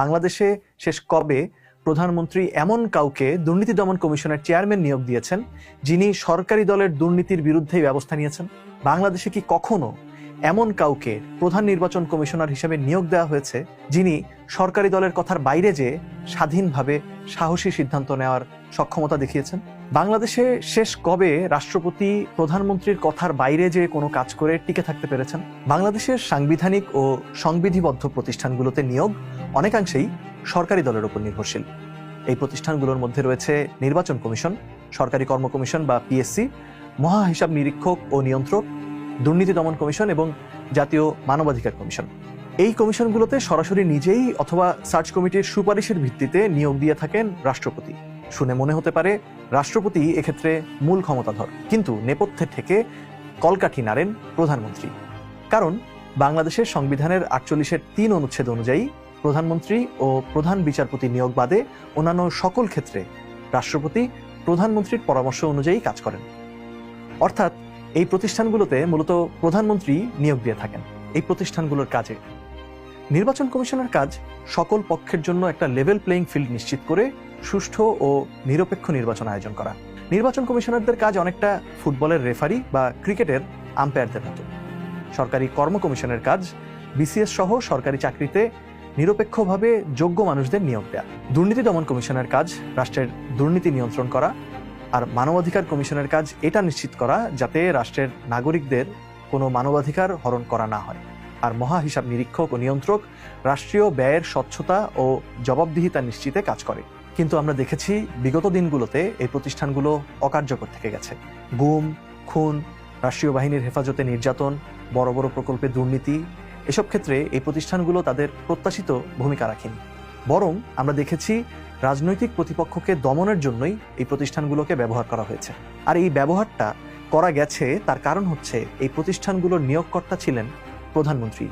বাংলাদেশে শেষ কবে প্রধানমন্ত্রী এমন কাউকে দুর্নীতি দমন কমিশনের চেয়ারম্যান নিয়োগ দিয়েছেন, যিনি সরকারি দলের দুর্নীতির বিরুদ্ধেই ব্যবস্থা নিয়েছেন? বাংলাদেশে কি কখনো এমন কাউকে প্রধান নির্বাচন কমিশনার হিসেবে নিয়োগ দেওয়া হয়েছে, যিনি সরকারি দলের কথার বাইরে যে স্বাধীনভাবে সাহসী সিদ্ধান্ত নেওয়ার সক্ষমতা দেখিয়েছেন? বাংলাদেশে শেষ কবে রাষ্ট্রপতি প্রধানমন্ত্রীর কথার বাইরে যে কোনো কাজ করে টিকে থাকতে পেরেছেন? বাংলাদেশের সাংবিধানিক ও সংবিধিবদ্ধ প্রতিষ্ঠানগুলোতে নিয়োগ অনেকাংশেই সরকারি দলের উপর নির্ভরশীল। এই প্রতিষ্ঠানগুলোর মধ্যে রয়েছে নির্বাচন কমিশন, সরকারি কর্ম কমিশন বা পিএসসি, মহা হিসাব নিরীক্ষক ও নিয়ন্ত্রক, দুর্নীতি দমন কমিশন এবং জাতীয় মানবাধিকার কমিশন। এই কমিশনগুলোতে সরাসরি নিজেই অথবা সার্চ কমিটির সুপারিশের ভিত্তিতে নিয়োগ দিয়ে থাকেন রাষ্ট্রপতি। শুনে মনে হতে পারে রাষ্ট্রপতি এক্ষেত্রে মূল ক্ষমতাধর। কিন্তু নেপথ্যে থেকে কলকাঠি নাড়েন প্রধানমন্ত্রী। কারণ বাংলাদেশের সংবিধানের আটচল্লিশের তিন অনুচ্ছেদ অনুযায়ী প্রধানমন্ত্রী ও প্রধান বিচারপতি নিয়োগ বাদে অন্যান্য সকল ক্ষেত্রে রাষ্ট্রপতি প্রধানমন্ত্রীর পরামর্শ অনুযায়ী কাজ করেন। অর্থাৎ এই প্রতিষ্ঠানগুলোতে মূলত প্রধানমন্ত্রী নিয়োগ দিয়ে থাকেন। এই প্রতিষ্ঠানগুলোর কাজে নির্বাচন কমিশনের কাজ সকল পক্ষের জন্য একটা লেভেল প্লেইং ফিল্ড নিশ্চিত করে সুষ্ঠু ও নিরপেক্ষ নির্বাচন আয়োজন করা। নির্বাচন কমিশনারদের কাজ অনেকটা ফুটবলের রেফারি বা ক্রিকেটের আম্পায়ারদের মতো। সরকারি কর্ম কমিশনের কাজ বিসিএস সহ সরকারি চাকরিতে নিরপেক্ষভাবে যোগ্য মানুষদের নিয়োগ দেয়া। দুর্নীতি দমন কমিশনের কাজ, রাষ্ট্রের দুর্নীতি নিয়ন্ত্রণ করা আর মানবাধিকার কমিশনের কাজ এটা নিশ্চিত করা যাতে রাষ্ট্রের নাগরিকদের কোনো মানবাধিকার হরণ করা না হয়। আর মহা হিসাব নিরীক্ষক ও নিয়ন্ত্রক রাষ্ট্রীয় ব্যয়ের স্বচ্ছতা ও জবাবদিহিতা নিশ্চিতে কাজ করে। কিন্তু আমরা দেখেছি বিগত দিনগুলোতে এই প্রতিষ্ঠানগুলো অকার্যকর থেকে গেছে। গুম, খুন, রাষ্ট্রীয় বাহিনীর হেফাজতে নির্যাতন, বড় বড় প্রকল্পে দুর্নীতি, এসব ক্ষেত্রে এই প্রতিষ্ঠানগুলো তাদের প্রত্যাশিত ভূমিকা রাখেনি। বরং আমরা দেখেছি রাজনৈতিক প্রতিপক্ষকে দমনের জন্যই এই প্রতিষ্ঠানগুলোকে ব্যবহার করা হয়েছে। আর এই ব্যবহারটা করা গেছে তার কারণ হচ্ছে এই প্রতিষ্ঠানগুলোর নিয়োগকর্তা ছিলেন প্রধানমন্ত্রী।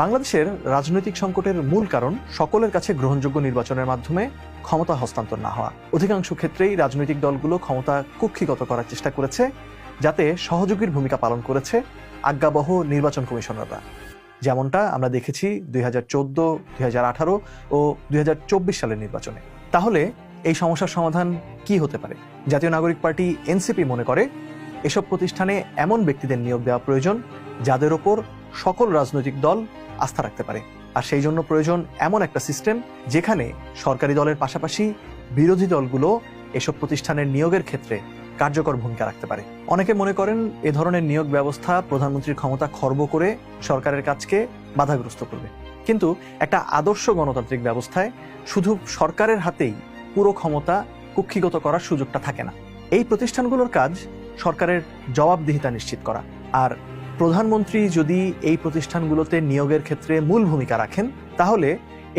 বাংলাদেশের রাজনৈতিক সংকটের মূল কারণ সকলের কাছে গ্রহণযোগ্য নির্বাচনের মাধ্যমে ক্ষমতা হস্তান্তর না হওয়া। অধিকাংশ ক্ষেত্রেই রাজনৈতিক দলগুলো ক্ষমতা কুক্ষিগত করার চেষ্টা করেছে, যাতে সহযোগীর ভূমিকা পালন করেছে আজ্ঞাবহ নির্বাচন কমিশনাররা। যেমনটা আমরা দেখেছি দুই হাজার চোদ্দ, দুই হাজার আঠারো ও দুই হাজার চব্বিশ সালের নির্বাচনে। তাহলে এই সমস্যার সমাধান কি হতে পারে? জাতীয় নাগরিক পার্টি এনসিপি মনে করে, এসব প্রতিষ্ঠানে এমন ব্যক্তিদের নিয়োগ দেওয়া প্রয়োজন যাদের ওপর সকল রাজনৈতিক দল আস্থা রাখতে পারে। আর সেই জন্য প্রয়োজন এমন একটা সিস্টেম যেখানে সরকারি দলের পাশাপাশি বিরোধী দলগুলো এসব প্রতিষ্ঠানের নিয়োগের ক্ষেত্রে কার্যকর ভূমিকা রাখতে পারে। অনেকে মনে করেন এ ধরনের নিয়োগ ব্যবস্থা প্রধানমন্ত্রীর ক্ষমতা খর্ব করে সরকারের কাজকে বাধাগ্রস্ত করবে। কিন্তু একটা আদর্শ গণতান্ত্রিক ব্যবস্থায় শুধু সরকারের হাতেই পুরো ক্ষমতা কুক্ষিগত করার সুযোগটা থাকে না। এই প্রতিষ্ঠানগুলোর কাজ সরকারের জবাবদিহিতা নিশ্চিত করা। আর প্রধানমন্ত্রী যদি এই প্রতিষ্ঠানগুলোতে নিয়োগের ক্ষেত্রে মূল ভূমিকা রাখেন, তাহলে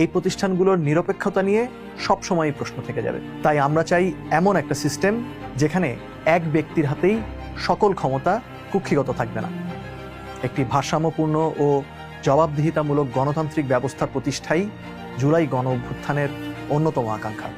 এই প্রতিষ্ঠানগুলোর নিরপেক্ষতা নিয়ে সবসময়ই প্রশ্ন থেকে যাবে। তাই আমরা চাই এমন একটা সিস্টেম যেখানে এক ব্যক্তির হাতেই সকল ক্ষমতা কুক্ষিগত থাকবে না। একটি ভারসাম্যপূর্ণ ও জবাবদিহিতামূলক গণতান্ত্রিক ব্যবস্থা প্রতিষ্ঠাই জুলাই গণ অভ্যুত্থানের অন্যতম আকাঙ্ক্ষা।